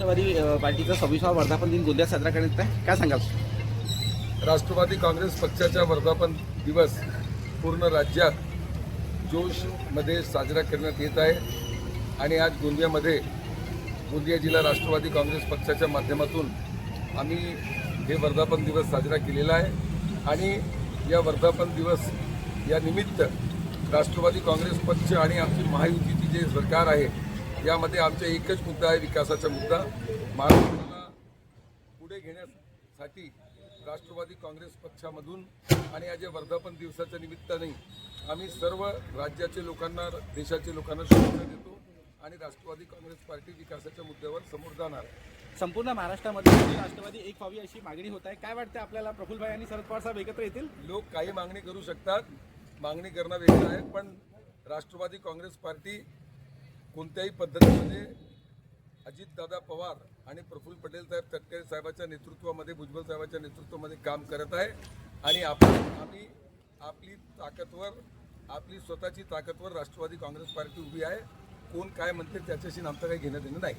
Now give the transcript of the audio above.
राष्ट्रवादी पार्टीचा सव्वीसावा वर्धापन दिन गोंदियात साजरा करण्यात आहे. काय सांगाल? राष्ट्रवादी काँग्रेस पक्षाचा वर्धापन दिवस पूर्ण राज्यात जोशमध्ये साजरा करण्यात येत आहे. आणि आज गोंदियामध्ये गोंदिया जिल्हा राष्ट्रवादी काँग्रेस पक्षाच्या माध्यमातून आम्ही हे वर्धापन दिवस साजरा केलेला आहे. आणि या वर्धापन दिवस या निमित्त राष्ट्रवादी काँग्रेस पक्ष आणि आमची महायुतीची जे सरकार आहे यामध्ये आमचा एकच मुद्दा आहे विकासाचा मुद्दा. महाराष्ट्राला पुढे घेण्यासाठी राष्ट्रवादी काँग्रेस पक्षामधून आणि या ज्या वर्धापन दिवसाच्या निमित्ताने आम्ही सर्व राज्याचे लोकांना देशाच्या लोकांना शुभेच्छा देतो आणि राष्ट्रवादी काँग्रेस पार्टी विकासाच्या मुद्द्यावर समोर जाणार संपूर्ण महाराष्ट्रामध्ये राष्ट्रवादी एक व्हावी अशी मागणी होत आहे. काय वाटतं आपल्याला? प्रफुल्लभाई आणि शरद पवार साहेब एकत्र येतील? लोक काही मागणी करू शकतात. मागणी करणं वेगळं आहे पण राष्ट्रवादी काँग्रेस पार्टी कोणत्याही पद्धतीमध्ये अजितदादा पवार आणि प्रफुल्ल पटेल साहेब तटकरे साहेबाच्या नेतृत्वामध्ये भुजबळ साहेबाच्या नेतृत्वामध्ये काम करत आहे. आणि आपण आम्ही आपली ताकदवर आपली स्वतःची ताकदवर राष्ट्रवादी काँग्रेस पार्टी उभी आहे. कोण काय म्हणते त्याच्याशी आमचं काही घेणं देणं नाही.